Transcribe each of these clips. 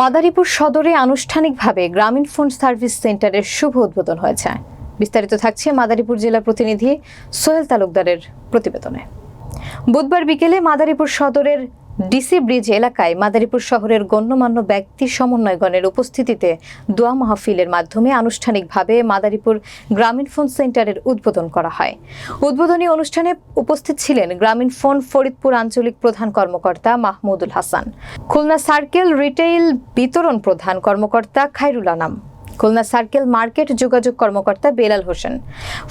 মাদারীপুর সদরে আনুষ্ঠানিকভাবে গ্রামীণ ফোন সার্ভিস সেন্টারের শুভ উদ্বোধন হয়েছে। বিস্তারিত থাকছে মাদারীপুর জেলা প্রতিনিধি সোহেল তালুকদারের প্রতিবেদনে। বুধবার বিকেলে মাদারীপুর সদরের ডিসি ব্রিজ এলাকায় মাদারীপুর শহরের গণ্যমান্য ব্যক্তি সমন্বয়গণের উপস্থিতিতে দোয়া মাহফিলের মাধ্যমে আনুষ্ঠানিকভাবে মাদারীপুর গ্রামীণ ফোন সেন্টারের উদ্বোধন করা হয়। উদ্বোধনী অনুষ্ঠানে উপস্থিত ছিলেন গ্রামীণ ফোন ফরিদপুর আঞ্চলিক প্রধান কর্মকর্তা মাহমুদুল হাসান, খুলনা সার্কেল রিটেইল বিতরণ প্রধান কর্মকর্তা খায়রুল আনাম, খুলনা সার্কেল মার্কেট যোগাযোগ কর্মকর্তা Belal Hossain,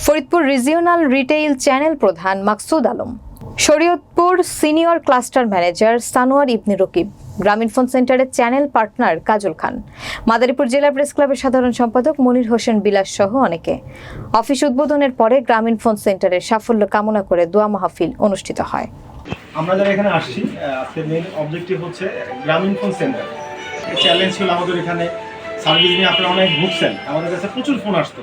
Faridpur regional retail channel প্রধান Maksud Alam. Shariatpur senior cluster manager Sanowar Ibne Rakib, Grameenphone সেন্টারের চ্যানেল পার্টনার কাজল খান, মাদারীপুর জেলা প্রেস ক্লাবের সাধারণ সম্পাদক মনির হোসেন বিলাস সহ অনেকে। অফিস উদ্বোধনের পরে গ্রামীণ ফোন সেন্টারের সাফল্য কামনা করে দোয়া মাহফিল অনুষ্ঠিত হয়। আমরা যারা এখানে আসছি আজকের মেইন অবজেক্টিভ হচ্ছে গ্রামীণ ফোন সেন্টার। চ্যালেঞ্জ ছিল আমাদের এখানে সার্ভিস নিয়ে, আপনারা অনেক ঘুরছেন আমাদের কাছে প্রচুর ফোন আসতো।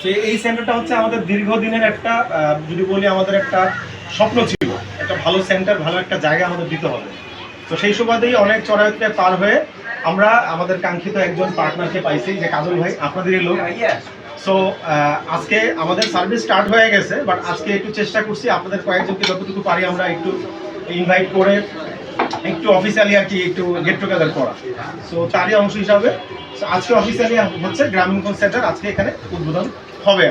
তো এই সেন্টারটা হচ্ছে আমাদের দীর্ঘদিনের একটা যদি বলি আমাদের একটা স্বপ্ন ছিল, একটা ভালো সেন্টার ভালো একটা জায়গা আমাদের দিতে হবে। তো সেই সুবাদেই অনেক চড়াইতে পার হয়ে আমরা আমাদের কাঙ্ক্ষিত একজন পার্টনারকে পাইছি, যে কাজল ভাই, আপনাদেরই লোক। সো আজকে আমাদের সার্ভিস স্টার্ট হয়ে গেছে বাট আজকে একটু চেষ্টা করছি আপনাদের কয়েকজনকে যতটুকু পারি আমরা একটু ইনভাইট করে একটু অফিসিয়ালি আর কি একটু গেট টুগেদার করা। সো তারই অংশ হিসাবে আজকে অফিসিয়ালি হচ্ছে গ্রামীণ ফোন সেন্টার আজকে এখানে উদ্বোধন হবে।